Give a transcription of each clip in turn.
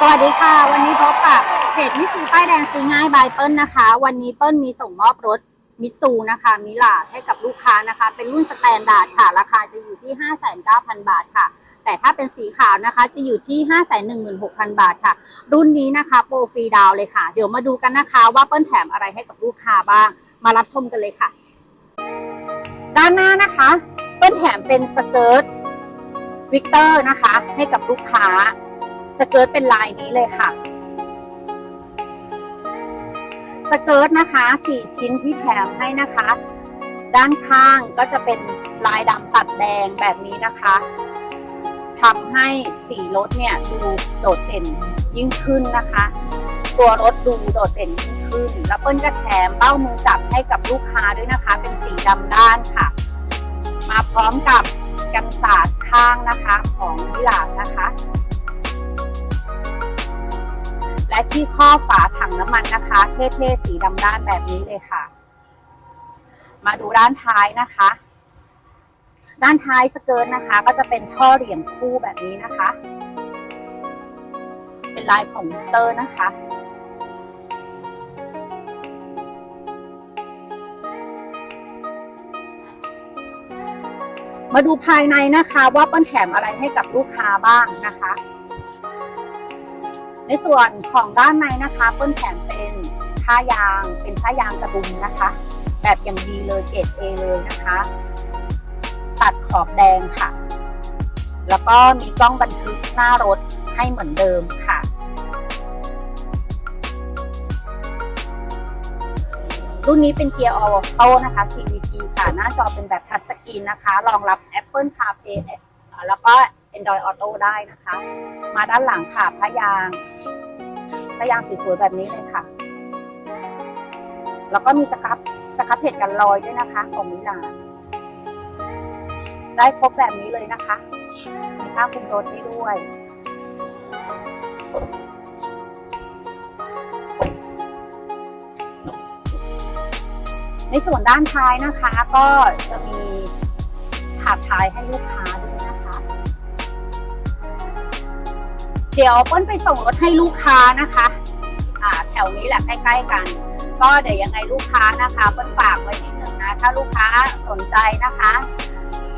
สวัสดีค่ะ วันนี้พบกับเพจมิสูป้ายแดงซื้อง่ายบายเปิ้ลนะคะ วันนี้เปิ้ลมีส่งมอบรถมิสูนะคะมิลาดให้กับลูกค้านะคะ เป็นรุ่นสแตนดาร์ดค่ะ ราคาจะอยู่ที่ 59,000 บาทค่ะ แต่ถ้าเป็นสีขาวนะคะจะอยู่ที่ 516,000 บาทค่ะ รุ่นนี้นะคะโปรฟรีดาวเลยค่ะ เดี๋ยวมาดูกันนะคะว่าเปิ้ลแถมอะไรให้กับลูกค้าบ้าง มารับชมกันเลยค่ะ ด้านหน้านะคะ เปิ้ลแถมเป็นสเกิร์ตวิกเตอร์นะคะ ให้กับลูกค้า สเกิร์ตเป็นลายนี้เลยค่ะ สเกิร์ตนะคะสี่ชิ้นที่แถมให้นะคะ ด้านข้างก็จะเป็นลายดำตัดแดงแบบนี้นะคะทำให้สีรถเนี่ยดูโดดเด่นยิ่งขึ้นนะคะ ตัวรถดูโดดเด่นยิ่งขึ้น แล้วเปิ้ลก็แถมเป้ามือจับให้กับลูกค้าด้วยนะคะ เป็นสีดำด้านค่ะ มาพร้อมกับกันศาสตร์ข้างนะคะของวิลาดนะคะ และที่ข้อฝาถังน้ำมันนะคะ เท่ๆสีดำด้านแบบนี้เลยค่ะ มาดูด้านท้ายนะคะ ด้านท้ายสเกิร์ตนะคะ ก็จะเป็นท่อเหลี่ยมคู่แบบนี้นะคะ เป็นลายของมิเตอร์นะคะมาดูภายในนะคะว่าเปิ้ลแถมอะไรให้กับลูกค้าบ้างนะคะ ในส่วนของด้านในนะคะเปิ้ลแถมเป็นผ้ายางเป็นผ้ายางกระดุมนะคะ แบบอย่างดีเลยเกรดเอเลยนะคะ ตัดขอบแดงค่ะ แล้วก็มีกล้องบันทึกหน้ารถให้เหมือนเดิมค่ะรุ่นนี้เป็นเกียร์ออโต้นะคะ CVT ค่ะ หน้าจอเป็นแบบทัชสกรีนนะคะ รองรับ Apple CarPlay แล้วก็ Android Auto ได้นะคะ มาด้านหลังค่ะพะยางพะยางสีสวยแบบนี้เลยค่ะ แล้วก็มีสครับสครับเพจกันรอยด้วยนะคะ ของมิลานได้ครบแบบนี้เลยนะคะมีผ้าคลุมรถให้ด้วย ในส่วนด้านท้ายนะคะ ก็จะมีถาดท้ายให้ลูกค้าด้วย เดี๋ยวเปิ้ลไปส่งรถให้ลูกค้านะคะอ่าแถวนี้แหละใกล้ ๆ กัน ก็เดี๋ยวยังไงลูกค้านะคะเปิ้ลฝากไว้นิดนึงนะถ้าลูกค้าสนใจนะคะ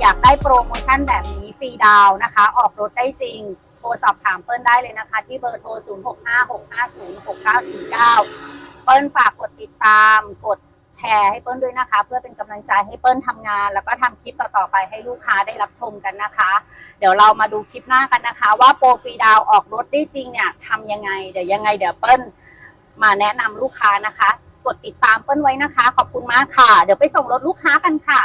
อยากได้โปรโมชั่นแบบนี้ฟรีดาวน์นะคะ ออกรถได้จริงโทรสอบถามเปิ้ลได้เลยนะคะ ที่เบอร์โทร 0656506949 เปิ้ลฝากกดติดตามกด แชร์ให้เปิ้ลด้วยนะคะ เพื่อเป็นกำลังใจให้เปิ้ลทำงาน แล้วก็ทำคลิปต่อๆไปให้ลูกค้าได้รับชมกันนะคะ เดี๋ยวเรามาดูคลิปหน้ากันนะคะ ว่าโปรฟรีดาวออกรถได้จริงเนี่ยทำยังไงเดี๋ยวยังไงเดี๋ยวเปิ้ลมาแนะนำลูกค้านะคะ กดติดตามเปิ้ลไว้นะคะ ขอบคุณมากค่ะ เดี๋ยวไปส่งรถลูกค้ากันค่ะ